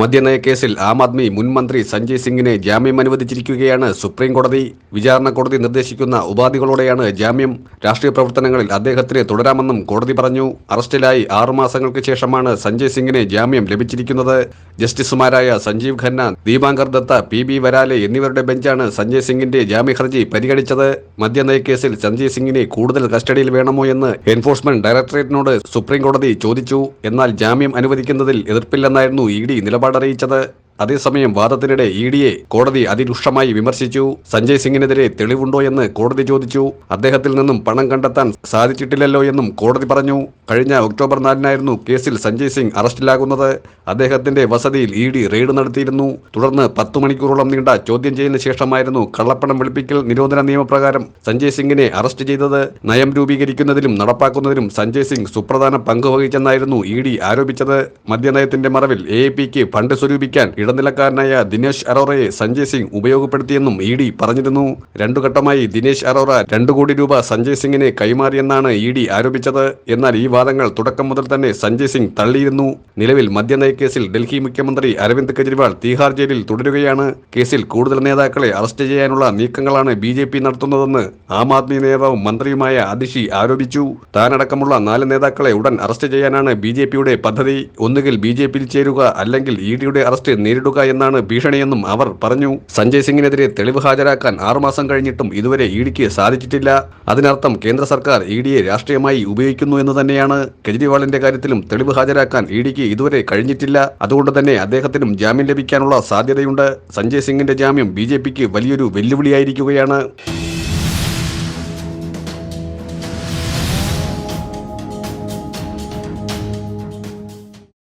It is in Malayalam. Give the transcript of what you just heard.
മദ്യനയ കേസിൽ ആം ആദ്മി മുൻ മന്ത്രി സഞ്ജയ് സിംഗിനെ ജാമ്യം അനുവദിച്ചിരിക്കുകയാണ് സുപ്രീം കോടതി. വിചാരണ കോടതി നിർദ്ദേശിക്കുന്ന ഉപാധികളോടെയാണ് ജാമ്യം. രാഷ്ട്രീയ പ്രവർത്തനങ്ങളിൽ അദ്ദേഹത്തിന് തുടരാമെന്നും കോടതി പറഞ്ഞു. അറസ്റ്റിലായി ആറുമാസങ്ങൾക്ക് ശേഷമാണ് സഞ്ജയ് സിംഗിന് ജാമ്യം ലഭിച്ചിരിക്കുന്നത്. ജസ്റ്റിസുമാരായ സഞ്ജീവ് ഖന്ന ദീപാങ്കർ ദത്ത പി ബി വരാലെ എന്നിവരുടെ ബെഞ്ചാണ് സഞ്ജയ് സിംഗിന്റെ ജാമ്യഹർജി പരിഗണിച്ചത്. മദ്യനയ കേസിൽ സഞ്ജയ് സിംഗിനെ കൂടുതൽ കസ്റ്റഡിയിൽ വേണമോ എന്ന് എൻഫോഴ്സ്മെന്റ് ഡയറക്ടറേറ്റിനോട് സുപ്രീം കോടതി ചോദിച്ചു. എന്നാൽ ജാമ്യം അനുവദിക്കുന്നതിൽ എതിർപ്പില്ലെന്നായിരുന്നു ഇ ഡി നിലപാടറിയിച്ചത് അതേസമയം വാദത്തിനിടെ ഇ ഡിയെ കോടതി അതിരൂക്ഷമായി വിമർശിച്ചു. സഞ്ജയ് സിംഗിനെതിരെ തെളിവുണ്ടോ എന്ന് കോടതി ചോദിച്ചു. അദ്ദേഹത്തിൽ നിന്നും പണം കണ്ടെത്താൻ സാധിച്ചിട്ടില്ലല്ലോ എന്നും കോടതി പറഞ്ഞു. കഴിഞ്ഞ ഒക്ടോബർ നാലിനായിരുന്നു കേസിൽ സഞ്ജയ് സിംഗ് അറസ്റ്റിലാകുന്നത്. അദ്ദേഹത്തിന്റെ വസതിയിൽ ഇ ഡി റെയ്ഡ് നടത്തിയിരുന്നു. തുടർന്ന് പത്തു മണിക്കൂറോളം നീണ്ട ചോദ്യം ചെയ്യലിന് ശേഷമായിരുന്നു കള്ളപ്പണം വെളുപ്പിക്കൽ നിരോധന നിയമപ്രകാരം സഞ്ജയ് സിംഗിനെ അറസ്റ്റ് ചെയ്തത്. നയം രൂപീകരിക്കുന്നതിലും നടപ്പാക്കുന്നതിലും സഞ്ജയ് സിംഗ് സുപ്രധാന പങ്ക് വഹിച്ചെന്നായിരുന്നു ഇ ഡി ആരോപിച്ചത്. മദ്യനയത്തിന്റെ മറവിൽ എ പിക്ക് ഫണ്ട് സ്വരൂപിക്കാൻ ഇടനിലക്കാരനായ ദിനേശ് അറോറയെ സഞ്ജയ് സിംഗ് ഉപയോഗപ്പെടുത്തിയെന്നും ഇ ഡി പറഞ്ഞിരുന്നു. രണ്ടു ഘട്ടമായി ദിനേശ് അറോറ രണ്ടു കോടി രൂപ സഞ്ജയ് സിംഗിനെ കൈമാറിയെന്നാണ് ഇ ഡി ആരോപിച്ചത്. എന്നാൽ ഈ വാദങ്ങൾ തുടക്കം മുതൽ തന്നെ സഞ്ജയ് സിംഗ് തള്ളിയിരുന്നു. നിലവിൽ മദ്യനയ കേസിൽ ഡൽഹി മുഖ്യമന്ത്രി അരവിന്ദ് കെജ്രിവാൾ തീഹാർ ജയിലിൽ തുടരുകയാണ്. കേസിൽ കൂടുതൽ നേതാക്കളെ അറസ്റ്റ് ചെയ്യാനുള്ള നീക്കങ്ങളാണ് ബി ജെ പി നടത്തുന്നതെന്ന് ആം ആദ്മി നേതാവും മന്ത്രിയുമായ അതിഷി ആരോപിച്ചു. താനടക്കമുള്ള നാല് നേതാക്കളെ ഉടൻ അറസ്റ്റ് ചെയ്യാനാണ് ബി പദ്ധതി. ഒന്നുകിൽ ബി ചേരുക അല്ലെങ്കിൽ ഇ ഡിയുടെ അറസ്റ്റ് നേരിടുക എന്നാണ് ഭീഷണിയെന്നും അവർ പറഞ്ഞു. സഞ്ജയ് സിംഗിനെതിരെ തെളിവ് ഹാജരാക്കാൻ ആറുമാസം കഴിഞ്ഞിട്ടും ഇതുവരെ ഇ ഡിക്ക് സാധിച്ചിട്ടില്ല. അതിനർത്ഥം കേന്ദ്ര സർക്കാർ ഇ ഡിയെ രാഷ്ട്രീയമായി ഉപയോഗിക്കുന്നു എന്ന് തന്നെയാണ്. കെജ്രിവാളിന്റെ കാര്യത്തിലും തെളിവ് ഹാജരാക്കാൻ ഇ ഡിക്ക് ഇതുവരെ കഴിഞ്ഞിട്ടില്ല. അതുകൊണ്ട് തന്നെ അദ്ദേഹത്തിനും ജാമ്യം ലഭിക്കാനുള്ള സാധ്യതയുണ്ട്. സഞ്ജയ് സിംഗിന്റെ ജാമ്യം ബി വലിയൊരു വെല്ലുവിളിയായിരിക്കുകയാണ്.